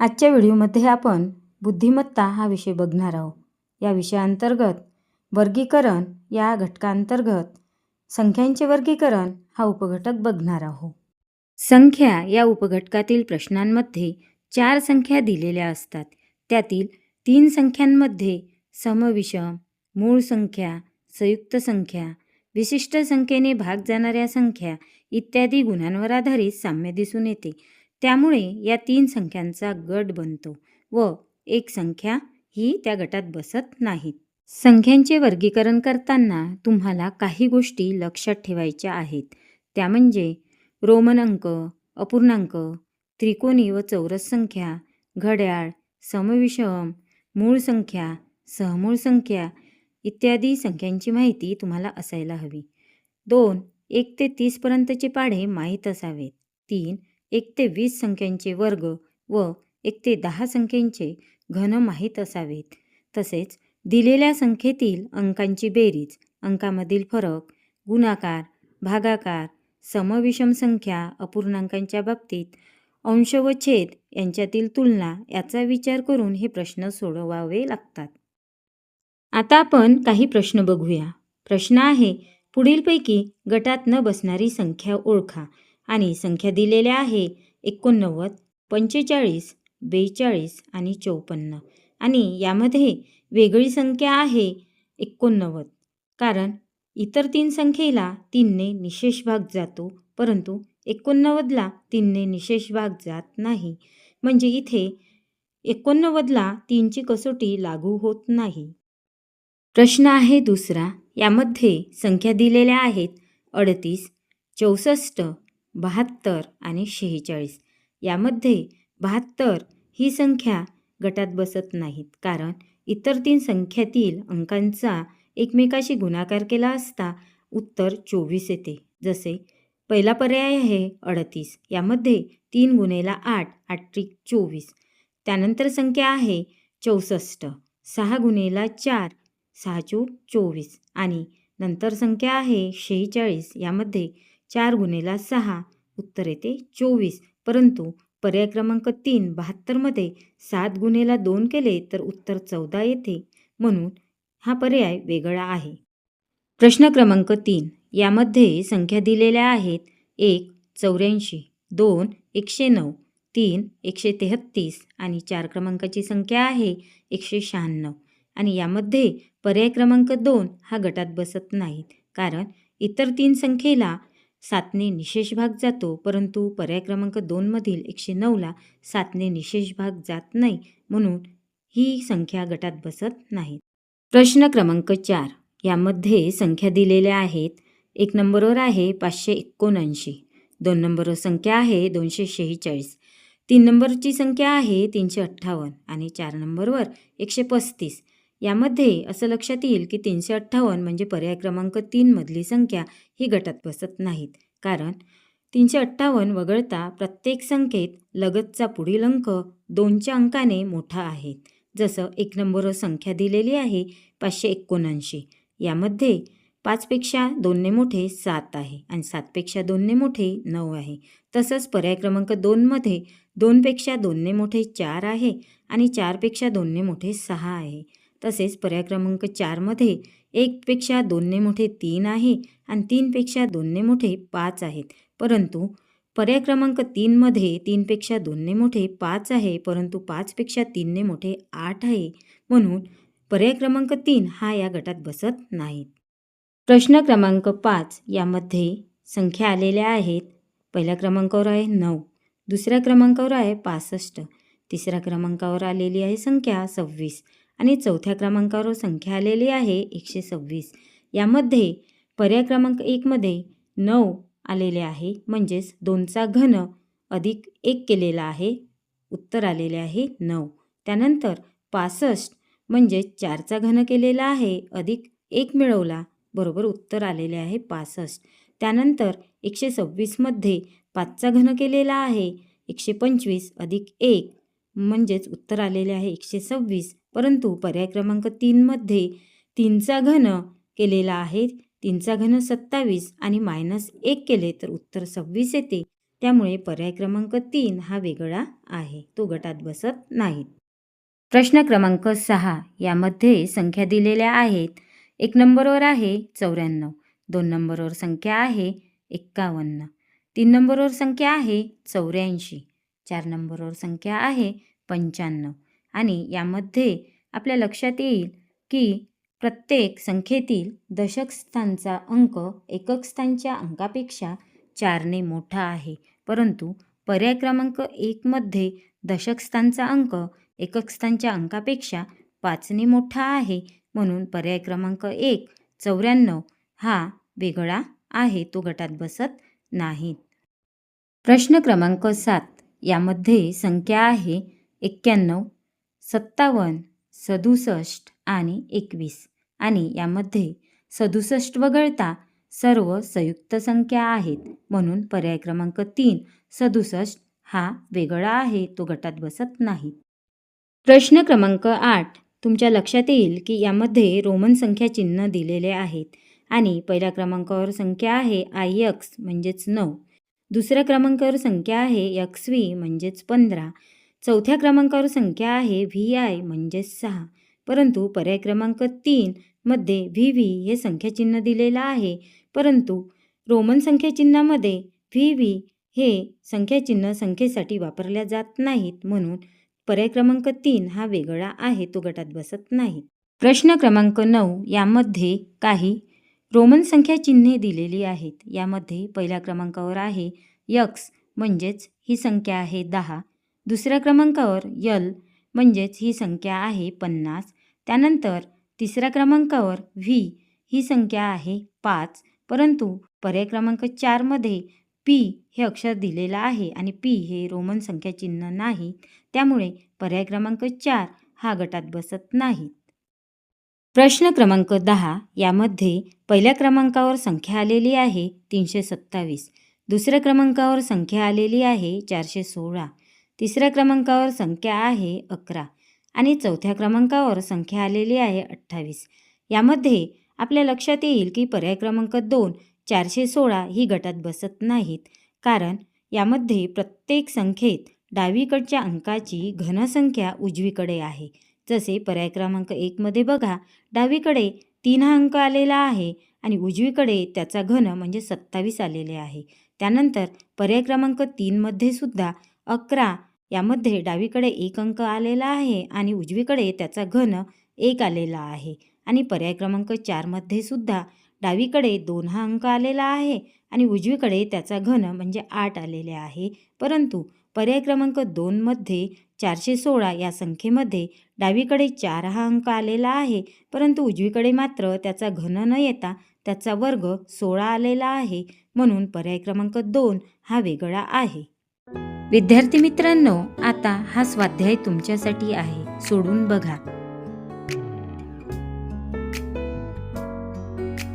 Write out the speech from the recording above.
आजच्या व्हिडिओमध्ये आपण बुद्धिमत्ता हा विषय बघणार आहोत. या विषयाअंतर्गत वर्गीकरण या घटकांतर्गत संख्यांचे वर्गीकरण हा उपघटक बघणार आहोत. संख्या या उपघटकातील प्रश्नांमध्ये चार संख्या दिलेल्या असतात. त्यातील तीन संख्यांमध्ये समविषम मूळ संख्या संयुक्त संख्या विशिष्ट संख्येने भाग जाणाऱ्या संख्या इत्यादी गुणांवर आधारित साम्य दिसून येते. त्यामुळे या तीन संख्यांचा गट बनतो व एक संख्या ही त्या गटात बसत नाहीत. संख्यांचे वर्गीकरण करताना तुम्हाला काही गोष्टी लक्षात ठेवायच्या आहेत. त्या म्हणजे रोमन अंक अपूर्णांक त्रिकोणी व चौरस संख्या घड्याळ समविषम मूळ संख्या सहमूळ संख्या इत्यादी संख्यांची माहिती तुम्हाला असायला हवी. दोन एक ते तीसपर्यंतचे पाढे माहीत असावेत. तीन एक ते वीस संख्यांचे वर्ग व एक ते दहा संख्यांचे घन माहीत असावेत. तसेच दिलेल्या संख्येतील अंकांची बेरीज अंकामधील फरक गुणाकार भागाकार समविषम संख्या अपूर्णांकांच्या बाबतीत अंश व छेद यांच्यातील तुलना याचा विचार करून हे प्रश्न सोडवावे लागतात. आता आपण काही प्रश्न बघूया. प्रश्न आहे पुढीलपैकी गटात न बसणारी संख्या ओळखा. आणि संख्या दिलेल्या आहे एकोणनव्वद पंचेचाळीस बेचाळीस आणि चौपन्न. आणि यामध्ये वेगळी संख्या आहे एकोणनव्वद. कारण इतर तीन संख्येला तीनने निशेष भाग जातो परंतु एकोणनव्वदला तीनने निशेष भाग जात नाही. म्हणजे इथे एकोणनव्वदला तीनची कसोटी लागू होत नाही. प्रश्न आहे दुसरा. यामध्ये संख्या दिलेल्या आहेत अडतीस चौसष्ट बहात्तर आणि शेहेचाळीस. यामध्ये बहात्तर ही संख्या गटात बसत नाहीत. कारण इतर तीन संख्यातील अंकांचा एकमेकाशी गुणाकार केला असता उत्तर चोवीस येते. जसे पहिला पर्याय आहे अडतीस. यामध्ये तीन गुणेला आठ आठ त्रिक चोवीस. त्यानंतर संख्या आहे चौसष्ट. सहा गुणेला चार सहा चौक चोवीस. आणि नंतर संख्या आहे शेहेचाळीस. यामध्ये चार गुणेला सहा. उत्तर येते चोवीस. परंतु पर्याय क्रमांक तीन बहात्तरमध्ये सात गुणेला दोन केले तर उत्तर चौदा येते. म्हणून हा पर्याय वेगळा आहे. प्रश्न क्रमांक तीन. यामध्ये संख्या दिलेल्या आहेत एक चौऱ्याऐंशी दोन एकशे नऊ तीन एकशे तेहत्तीस आणि चार क्रमांकाची संख्या आहे एकशे शहाण्णव. आणि यामध्ये पर्याय क्रमांक दोन हा गटात बसत नाहीत. कारण इतर तीन संख्येला सातने निशेष भाग जातो परंतु पर्याय क्रमांक दोनमधील एकशे नऊला सातने निशेष भाग जात नाही म्हणून ही संख्या गटात बसत नाही. प्रश्न क्रमांक चार. यामध्ये संख्या दिलेल्या आहेत. एक नंबरवर आहे पाचशे एकोणऐंशी. दोन नंबरवर संख्या आहे दोनशे शेहेचाळीस. तीन नंबरची संख्या आहे तीनशे अठ्ठावन्न आणि चार नंबरवर एकशे पस्तीस. यामध्ये असं लक्षात येईल की तीनशे अठ्ठावन्न म्हणजे पर्याय क्रमांक तीनमधली संख्या ही गटात बसत नाहीत. कारण तीनशे अठ्ठावन्न वगळता प्रत्येक संख्येत लगतचा पुढील अंक दोनच्या अंकाने मोठा आहे. जसं एक नंबरवर संख्या दिलेली आहे पाचशे एकोणऐंशी. यामध्ये पाचपेक्षा दोनने मोठे सात आहे आणि सातपेक्षा दोनने मोठे नऊ आहे. तसंच पर्याय क्रमांक दोनमध्ये दोनपेक्षा दोनने मोठे चार आहे आणि चारपेक्षा दोनने मोठे सहा आहे. तसेच पर्याय क्रमांक चारमध्ये एकपेक्षा दोनने मोठे तीन आहे आणि तीनपेक्षा दोनने मोठे पाच आहेत. परंतु पर्याय क्रमांक तीनमध्ये तीनपेक्षा दोनने मोठे पाच आहे परंतु पाचपेक्षा तीनने मोठे आठ आहे. म्हणून पर्याय क्रमांक तीन हा या गटात बसत नाही. प्रश्न क्रमांक पाच यामध्ये संख्या आलेल्या आहेत. पहिल्या क्रमांकावर आहे नऊ दुसऱ्या क्रमांकावर आहे पासष्ट तिसऱ्या क्रमांकावर आलेली आहे संख्या सव्वीस. आणि चौथ्या क्रमांकावर संख्या आलेली आहे एकशे सव्वीस. यामध्ये पर्याय क्रमांक एकमध्ये नऊ आलेले आहे म्हणजेच दोनचा घन अधिक एक केलेला आहे उत्तर आलेले आहे नऊ. त्यानंतर पासष्ट म्हणजेच चारचा घन केलेला आहे अधिक एक मिळवला बरोबर उत्तर आलेले आहे पासष्ट. त्यानंतर एकशे सव्वीसमध्ये पाचचा घन केलेला आहे एकशे पंचवीस अधिक एक म्हणजेच उत्तर आलेले आहे एकशे सव्वीस. परंतु पर्याय क्रमांक तीनमध्ये तीनचा घन केलेला आहे. तीनचा घन सत्तावीस आणि मायनस एक केले तर उत्तर सव्वीस येते. त्यामुळे पर्याय क्रमांक तीन हा वेगळा आहे. तो गटात बसत नाहीत. प्रश्न क्रमांक सहा यामध्ये संख्या दिलेल्या आहेत. एक नंबरवर आहे चौऱ्याण्णव. दोन नंबरवर संख्या आहे एक्कावन्न. तीन नंबरवर संख्या आहे चौऱ्याऐंशी. चार नंबरवर संख्या आहे पंच्याण्णव. आणि यामध्ये आपल्या लक्षात येईल की प्रत्येक संख्येतील दशक स्थानचा अंक एकक स्थानच्या अंकापेक्षा चारने मोठा आहे. परंतु पर्याय क्रमांक एकमध्ये दशक स्थानचा अंक एकक स्थानच्या अंकापेक्षा पाचने मोठा आहे. म्हणून पर्याय क्रमांक एक चौऱ्याण्णव हा वेगळा आहे. तो गटात बसत नाहीत. प्रश्न क्रमांक सात यामध्ये संख्या आहे एक्क्याण्णव सत्तावन्न सदुसष्ट आणि एकवीस. आणि यामध्ये सदुसष्ट वगळता सर्व संयुक्त संख्या आहेत. म्हणून पर्याय क्रमांक तीन सदुसष्ट हा वेगळा आहे तो गटात बसत नाही. प्रश्न क्रमांक आठ तुमच्या लक्षात येईल की यामध्ये रोमन संख्या चिन्ह दिलेले आहेत. आणि पहिल्या क्रमांकावर संख्या आहे आय एक्स म्हणजेच नऊ. दुसऱ्या क्रमांकावर संख्या आहे एक्स व्ही म्हणजेच पंधरा. चौथ्या क्रमांकावर संख्या आहे व्ही आय म्हणजेच सहा. परंतु पर्याय क्रमांक तीन मध्ये व्ही व्ही हे संख्याचिन्ह दिलेलं आहे. परंतु रोमन संख्या चिन्हामध्ये व्ही व्ही हे संख्या चिन्ह संख्येसाठी वापरल्या जात नाहीत म्हणून पर्याय क्रमांक तीन हा वेगळा आहे तो गटात बसत नाही. प्रश्न क्रमांक नऊ यामध्ये काही रोमन संख्या चिन्हे दिलेली आहेत. यामध्ये पहिल्या क्रमांकावर आहे यक्स म्हणजेच ही संख्या आहे दहा. दुसऱ्या क्रमांकावर यल म्हणजेच ही संख्या आहे पन्नास. त्यानंतर तिसऱ्या क्रमांकावर व्ही ही संख्या आहे पाच. परंतु पर्याय क्रमांक चारमध्ये पी हे अक्षर दिलेलं आहे आणि पी हे रोमन संख्या चिन्ह नाही. त्यामुळे पर्याय क्रमांक चार हा गटात बसत नाहीत. प्रश्न क्रमांक दहा यामध्ये पहिल्या क्रमांकावर संख्या आलेली आहे तीनशे सत्तावीस. दुसऱ्या क्रमांकावर संख्या आलेली आहे चारशे सोळा. तिसऱ्या क्रमांकावर संख्या आहे अकरा आणि चौथ्या क्रमांकावर संख्या आलेली आहे अठ्ठावीस. यामध्ये आपल्या लक्षात येईल की पर्याय क्रमांक दोन चारशे सोळा ही गटात बसत नाहीत. कारण यामध्ये प्रत्येक संख्येत डावीकडच्या अंकाची घनसंख्या उजवीकडे आहे. जसे पर्याय क्रमांक एकमध्ये बघा डावीकडे तीन हा अंक आलेला आहे आणि उजवीकडे त्याचा घन म्हणजे सत्तावीस आलेले आहे. त्यानंतर पर्याय क्रमांक तीनमध्ये सुद्धा अकरा. यामध्ये डावीकडे एक अंक आलेला आहे आणि उजवीकडे त्याचा घन एक आलेला आहे. आणि पर्याय क्रमांक चारमध्ये सुद्धा डावीकडे दोन हा अंक आलेला आहे आणि उजवीकडे त्याचा घन म्हणजे आठ आलेले आहे. परंतु पर्याय क्रमांक दोनमध्ये चारशे सोळा या संख्येमध्ये डावीकडे चार हा अंक आलेला आहे. परंतु उजवीकडे मात्र त्याचा घन न येता त्याचा वर्ग सोळा आलेला आहे. म्हणून पर्याय क्रमांक दोन हा वेगळा आहे. विद्यार्थी मित्रांनो आता हा स्वाध्याय तुमच्यासाठी आहे. सोडून बघा.